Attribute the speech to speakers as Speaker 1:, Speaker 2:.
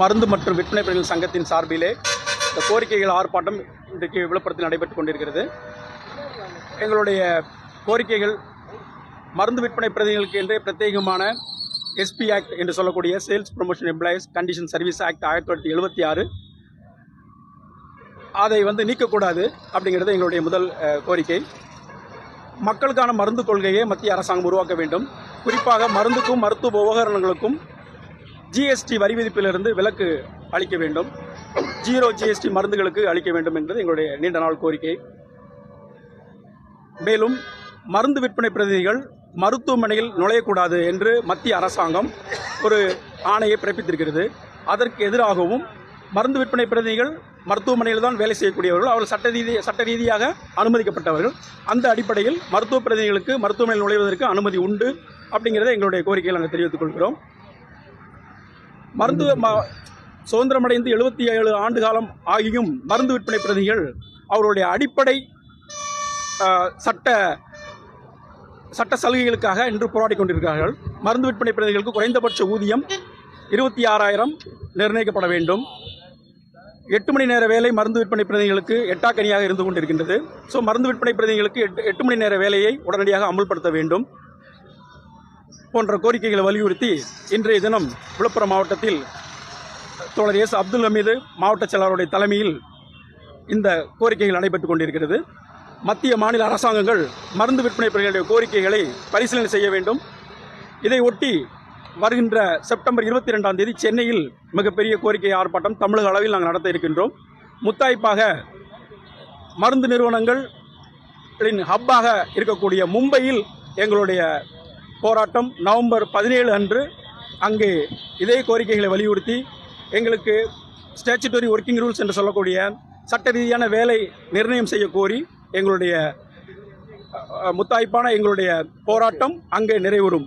Speaker 1: மருந்து மற்றும் விற்பனை பிரிவுகள் சங்கத்தின் சார்பிலே இந்த கோரிக்கைகள் ஆர்ப்பாட்டம் இன்றைக்கு விழுப்புரத்தில் நடைபெற்றுக் கொண்டிருக்கிறது. எங்களுடைய கோரிக்கைகள் மருந்து விற்பனை பிரதிநிதிகளுக்கு என்றே பிரத்யேகமான எஸ்பி ஆக்ட் என்று சொல்லக்கூடிய sales promotion employees condition service act ஆயிரத்தி தொள்ளாயிரத்தி எழுபத்தி ஆறு. அதை வந்து நீக்கக்கூடாது அப்படிங்கிறது எங்களுடைய முதல் கோரிக்கை. மக்களுக்கான மருந்து கொள்கையை மத்திய அரசாங்கம் உருவாக்க வேண்டும். குறிப்பாக மருந்துக்கும் மருத்துவ உபகரணங்களுக்கும் ஜிஎஸ்டி வரி விதிப்பிலிருந்து விலக்கு அளிக்க வேண்டும். ஜீரோ ஜிஎஸ்டி மருந்துகளுக்கு அளிக்க வேண்டும் என்பது எங்களுடைய நீண்ட நாள் கோரிக்கை. மேலும் மருந்து விற்பனை பிரதிநிதிகள் மருத்துவமனையில் நுழையக்கூடாது என்று மத்திய அரசாங்கம் ஒரு ஆணையை பிறப்பித்திருக்கிறது. அதற்கு எதிராகவும் மருந்து விற்பனை பிரதிநிதிகள் மருத்துவமனையில் தான் வேலை செய்யக்கூடியவர்கள் அவர்கள் சட்ட ரீதி சட்ட ரீதியாக அனுமதிக்கப்பட்டவர்கள். அந்த அடிப்படையில் மருத்துவ பிரதிநிதிகளுக்கு மருத்துவமனையில் நுழைவதற்கு அனுமதி உண்டு அப்படிங்கிறத எங்களுடைய கோரிக்கையில் நாங்கள் தெரிவித்துக் கொள்கிறோம். மருத்துவ ம- சுதந்திரமடைந்து எழுபத்தி ஏழு ஆண்டு காலம் ஆகியும் மருந்து விற்பனை பிரதிகள் அவருடைய அடிப்படை சட்ட சட்ட சலுகைகளுக்காக இன்று போராடி கொண்டிருக்கிறார்கள். மருந்து விற்பனை பிரதிகளுக்கு குறைந்தபட்ச ஊதியம் இருபத்தி ஆறாயிரம் நிர்ணயிக்கப்பட வேண்டும். எட்டு மணி நேர வேலை மருந்து விற்பனை பிரதிகளுக்கு எட்டாக்கனியாக இருந்து கொண்டிருக்கின்றது. ஸோ மருந்து விற்பனை பிரதிகளுக்கு எட்டு எட்டு மணி நேர வேலையை உடனடியாக அமுல்படுத்த வேண்டும். போன்ற கோரிக்கைகளை வலியுறுத்தி இன்றைய தினம் விழுப்புரம் மாவட்டத்தில் தோழர் எஸ் அப்துல் ஹமீது மாவட்ட செயலாளருடைய தலைமையில் இந்த கோரிக்கைகள் நடைபெற்றுக் கொண்டிருக்கிறது. மத்திய மாநில அரசாங்கங்கள் மருந்து விற்பனை பிரிவுடைய கோரிக்கைகளை பரிசீலனை செய்ய வேண்டும். இதை ஒட்டி வருகின்ற செப்டம்பர் இருபத்தி ரெண்டாம் தேதி சென்னையில் மிகப்பெரிய கோரிக்கை ஆர்ப்பாட்டம் தமிழக அளவில் நாங்கள் நடத்த இருக்கின்றோம். முத்தாய்ப்பாக மருந்து நிறுவனங்களின் ஹப்பாக இருக்கக்கூடிய மும்பையில் எங்களுடைய போராட்டம் நவம்பர் பதினேழு அன்று அங்கே இதே கோரிக்கைகளை வலியுறுத்தி எங்களுக்கு ஸ்டாச்சுட்டரி ஒர்க்கிங் ரூல்ஸ் என்று சொல்லக்கூடிய சட்ட ரீதியான வேலை நிர்ணயம் செய்ய கோரி எங்களுடைய முத்தாய்ப்பான எங்களுடைய போராட்டம் அங்கே நிறைவுறும்.